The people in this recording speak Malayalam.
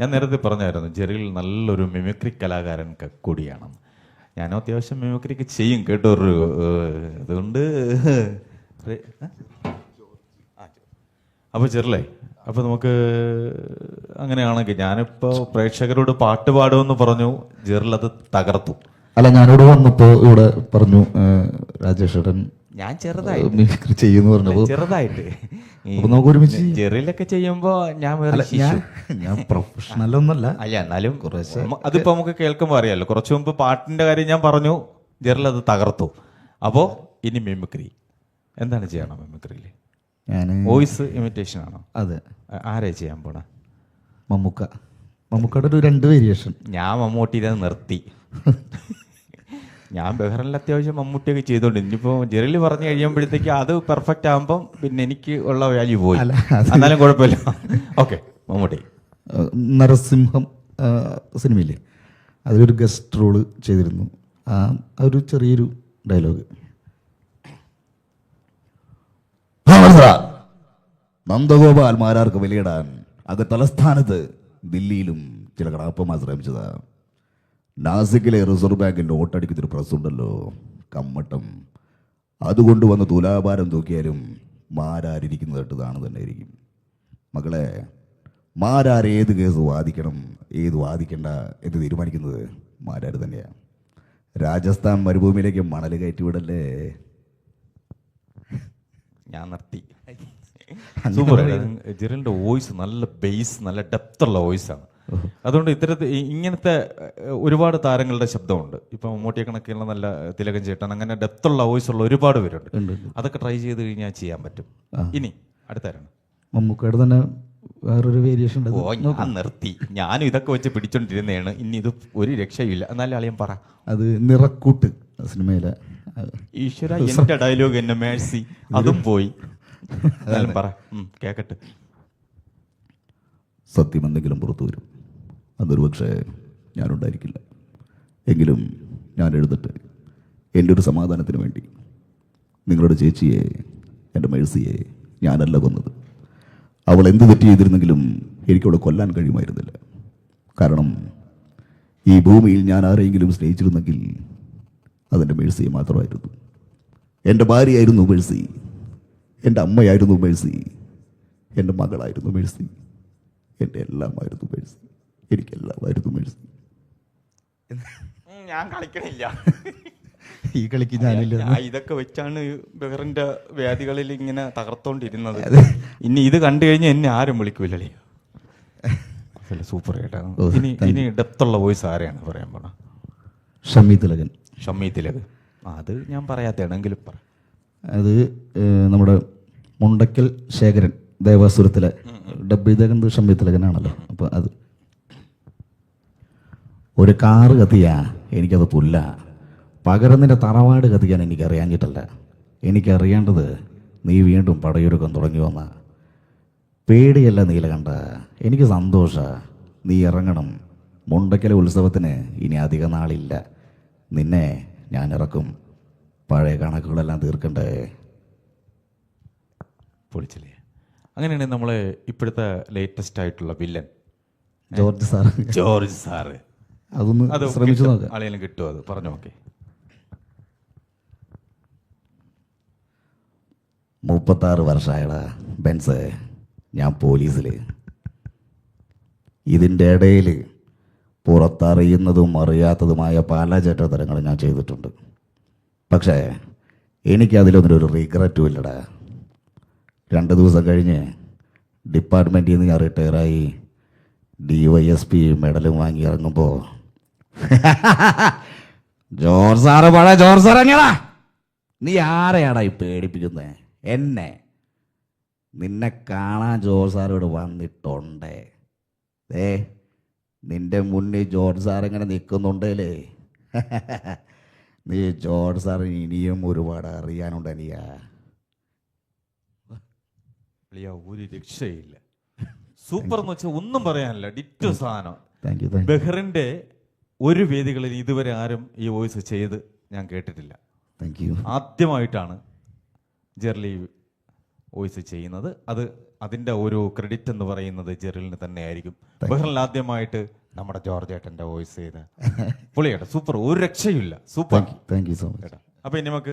ഞാൻ നേരത്തെ പറഞ്ഞായിരുന്നു ജെറിൽ നല്ലൊരു മിമിക്രി കലാകാരൻ കൂടിയാണ്. ഞാനും അത്യാവശ്യം മിമിക്രിക്ക് ചെയ്യും കേട്ടോ ഒരു അതുകൊണ്ട് അപ്പോൾ ചെറിലേ അപ്പോൾ നമുക്ക് അങ്ങനെയാണെങ്കിൽ ഞാനിപ്പോൾ പ്രേക്ഷകരോട് പാട്ട് പാടുമെന്ന് പറഞ്ഞു ജെറിൽ അത് തകർത്തു. അല്ല ഞാനിവിടെ വന്നപ്പോൾ ഇവിടെ പറഞ്ഞു രാജേഷ് ഞാൻ ചെറുതായിട്ട്. ചെയ്യുന്നു പറഞ്ഞപ്പോ ചെറുതായിട്ട്. നമുക്ക് ഒരുമിച്ച് ചെറിയിലൊക്കെ ചെയ്യുമ്പോ ഞാൻ വേറെ ഞാൻ പ്രൊഫഷണൽ ഒന്നല്ല അല്ല എന്നാലും നമ്മ- അതിപ്പോ നമുക്ക് കേൾക്കുമ്പോൾ അറിയാലോ. കുറച്ചു മുമ്പ് പാട്ടിന്റെ കാര്യം ഞാൻ പറഞ്ഞു ജെറിൽ അത് തകർത്തു. അപ്പോ ഇനി മിമിക്രി. എന്താണ് ചെയ്യണം മിമിക്രിയിൽ? ഞാൻ വോയിസ് ഇമിറ്റേഷൻ ആണോ? അതെ. ആരെ ആരാ ചെയ്യാൻ പോണ? മമ്മൂക്ക. മമ്മൂക്കയുടെ ഒരു രണ്ട് വേരിയേഷൻ ഞാൻ മമ്മൂട്ടി നിർത്തി. ഞാൻ ബഹ്റിനിൽ അത്യാവശ്യം മമ്മൂട്ടിയൊക്കെ ചെയ്തോണ്ട്. ഇനിയിപ്പോ ജെറിൽ പറഞ്ഞു കഴിയുമ്പോഴത്തേക്ക് അത് പെർഫെക്റ്റ് ആകുമ്പം പിന്നെ എനിക്ക് ഉള്ള വാല്യൂ പോയി. എന്നാലും കുഴപ്പമില്ല. ഓക്കെ മമ്മൂട്ടി. നരസിംഹം സിനിമയില്ലേ? അതിലൊരു ഗസ്റ്റ് റോൾ ചെയ്തിരുന്നു. ഒരു ചെറിയൊരു ഡയലോഗ് നന്ദഗോപാൽ മാരാർക്ക് വിലയിടാൻ. അത് തലസ്ഥാനത്ത് ദില്ലിയിലും ചില കടാപ്പമാർ ശ്രമിച്ചതാ. നാസിക്കിലെ റിസർവ് ബാങ്ക് നോട്ടടിക്കുന്നൊരു പ്രസ് ഉണ്ടല്ലോ. കമ്മട്ടം. അതുകൊണ്ട് വന്ന് തുലാഭാരം തൂക്കിയാലും മാരാരിരിക്കുന്നതായിട്ട് ഇതാണ് തന്നെ ആയിരിക്കും മകളെ മാരാർ ഏത് കേസ് വാദിക്കണം ഏത് വാദിക്കണ്ട എന്ന് തീരുമാനിക്കുന്നത് മാരാർ തന്നെയാണ് രാജസ്ഥാൻ മരുഭൂമിയിലേക്ക് മണൽ കയറ്റിവിടല്ലേ ഞാൻ നിർത്തി. സൂപ്പർ. വോയിസ് നല്ല ബേസ് നല്ല ഡെപ്ത് ഉള്ള വോയിസ് ആണ് അതുകൊണ്ട് ഇത്തരത്തിൽ ഇങ്ങനത്തെ ഒരുപാട് താരങ്ങളുടെ ശബ്ദമുണ്ട്. ഇപ്പൊ മമ്മൂട്ടിയെ കണക്കിലുള്ള നല്ല തിലകൻ ചേട്ടൻ അങ്ങനെ ഡെപ്ത് ഉള്ള വോയിസ് ഉള്ള ഒരുപാട് പേരുണ്ട്. അതൊക്കെ ട്രൈ ചെയ്ത് കഴിഞ്ഞാൽ ചെയ്യാൻ പറ്റും. ഇനി അടുത്താരാണ്? മമ്മൂക്കയുടെ തന്നെ വേറൊരു വേരിയേഷൻ ഓ ഞാൻ നിർത്തി. ഞാനും ഇതൊക്കെ വെച്ച് പിടിച്ചോണ്ടിരുന്നതാണ്. ഇനി ഇത് ഒരു രക്ഷയില്ല എന്നാലും അളിയൻ പറ. അത് നിറക്കൂട്ട് സിനിമയിലെ. ഈശ്വര എന്റെ ഡയലോഗ് എന്നെ മേഴ്സി. അതും പോയി. എന്നാലും പറ. കേക്കട്ടെ. സത്യം എന്തെങ്കിലും പുറത്തു വരും. അതൊരു പക്ഷേ ഞാനുണ്ടായിരിക്കില്ല. എങ്കിലും ഞാൻ എഴുതട്ടെ. എന്റെ ഒരു സമാധാനത്തിന് വേണ്ടി. നിങ്ങളുടെ ചേച്ചിയെ എന്റെ മേഴ്സിയെ ഞാനല്ല കൊന്നത്. അവൾ എന്ത് തെറ്റ് ചെയ്തിരുന്നെങ്കിലും എനിക്കവളെ കൊല്ലാൻ കഴിയുമായിരുന്നില്ല. കാരണം ഈ ഭൂമിയിൽ ഞാൻ ആരെങ്കിലും സ്നേഹിച്ചിരുന്നെങ്കിൽ അതെന്റെ മേഴ്സിയെ മാത്രമായിരുന്നു. എന്റെ ഭാര്യയായിരുന്നു മേഴ്സി. എന്റെ അമ്മയായിരുന്നു മേഴ്സി. എന്റെ മകളായിരുന്നു മേഴ്സി. എന്റെ എല്ലാമായിരുന്നു മേഴ്സി. എനിക്കെല്ലാമായിരുന്നു മേഴ്സി ഞാൻ കളിക്കണില്ല. ഈ കളിക്ക് ഞാനില്ല. ഇതൊക്കെ വെച്ചാണ് ബഹറിന്റെ വ്യാധികളിൽ ഇങ്ങനെ തകർത്തോണ്ടിരുന്നത്. ഇനി ഇത് കണ്ടു കഴിഞ്ഞാൽ എന്നെ ആരും വിളിക്കൂലേ സൂപ്പർ കേട്ടാ ഇനി ഇനി ഡെപ്തുള്ള വോയിസ് ആരെയാണ് പറയാൻ പോണ? ഷമി തിലകൻ. ഷമി തിലകൻ. അത് ഞാൻ പറയാത്തയാണെങ്കിലും പറ. അത് നമ്മുടെ മുണ്ടക്കൽ ശേഖരൻ ദേവാസുരത്തിലെ ഡബ്ബി ചെയ്തേക്കുന്നത് ഷമ്മി തിലകനാണല്ലോ. അപ്പോൾ അത് ഒരു കാറ് കത്തിയാ എനിക്കത് പുല്ല. പകരം നിന്റെ തറവാട് കത്തിക്കാൻ എനിക്കറിയാഞ്ഞിട്ടല്ല. എനിക്കറിയേണ്ടത് നീ വീണ്ടും പടയൊരുക്കം തുടങ്ങി വന്ന. പേടിയല്ല നീലകണ്ഠ എനിക്ക് സന്തോഷ. നീ ഇറങ്ങണം. മുണ്ടക്കലെ ഉത്സവത്തിന് ഇനി അധിക നാളില്ല. നിന്നെ ഞാൻ ഇറക്കും. പഴയ കണക്കുകളെല്ലാം തീർക്കണ്ടേ? പൊളിച്ചില്ലേ? അങ്ങനെയാണെങ്കിൽ നമ്മളെ ഇപ്പോഴത്തെ ലേറ്റസ്റ്റ് ആയിട്ടുള്ള villain George sir George sir. അതൊന്ന് അത് ശ്രമിച്ചു കിട്ടും. നോക്കാം. ആളെങ്കിലും കിട്ടുമോ അത്. പറഞ്ഞു നോക്കേ മുപ്പത്താറ് വർഷമായടാ ബെൻസ് ഞാൻ പോലീസിൽ ഇതിന്റെ ഇടയിൽ പുറത്തറിയുന്നതും അറിയാത്തതുമായ പല ചേട്ടത്തരങ്ങൾ ഞാൻ ചെയ്തിട്ടുണ്ട്. പക്ഷേ എനിക്കതിലൊന്നും ഒരു റിഗ്രറ്റും ഇല്ലടാ. രണ്ട് ദിവസം കഴിഞ്ഞ് ഡിപ്പാർട്ട്മെന്റിൽ നിന്ന് ഞാൻ റിട്ടയറായി ഡി വൈ എസ് പി മെഡലും വാങ്ങി ഇറങ്ങുമ്പോൾ ജോർ സാറ് പഴ ജോർ സാർ എങ്ങനെയാ നീ ആരെയാടാ ഈ പേടിപ്പിക്കുന്നത് എന്നെ. നിന്നെ കാണാൻ ജോർജ് സാർ ഇവിടെ വന്നിട്ടുണ്ടേ. ഏ നിന്റെ മുന്നിൽ ജോർജ് സാർ ഇങ്ങനെ നിൽക്കുന്നുണ്ടല്ലേ നീ ജോർജ് സാറിന് ഇനിയും ഒരുപാട് അറിയാനുണ്ട് അനിയാ. അളിയാ, ഒരു രക്ഷയില്ല. സൂപ്പർ എന്ന് വെച്ചാൽ ഒന്നും പറയാനില്ല. ഡിറ്റോ സാധനം. ബഹ്റിന്റെ ഒരു വേദികളിൽ ഇതുവരെ ആരും ഈ വോയിസ് ചെയ്ത് ഞാൻ കേട്ടിട്ടില്ല. താങ്ക് യു ആദ്യമായിട്ടാണ് ജെർലി വോയിസ് ചെയ്യുന്നത്. അത് അതിന്റെ ഒരു ക്രെഡിറ്റ് എന്ന് പറയുന്നത് ജെറിലിന് തന്നെ ആയിരിക്കും ബഹ്റിൽ ആദ്യമായിട്ട് നമ്മുടെ ജോർജ് ഏട്ടന്റെ വോയിസ് ചെയ്ത പുള്ളിയേട്ടാ. സൂപ്പർ. ഒരു രക്ഷയില്ല super. Thank you so much അപ്പോൾ ഇനി നമുക്ക്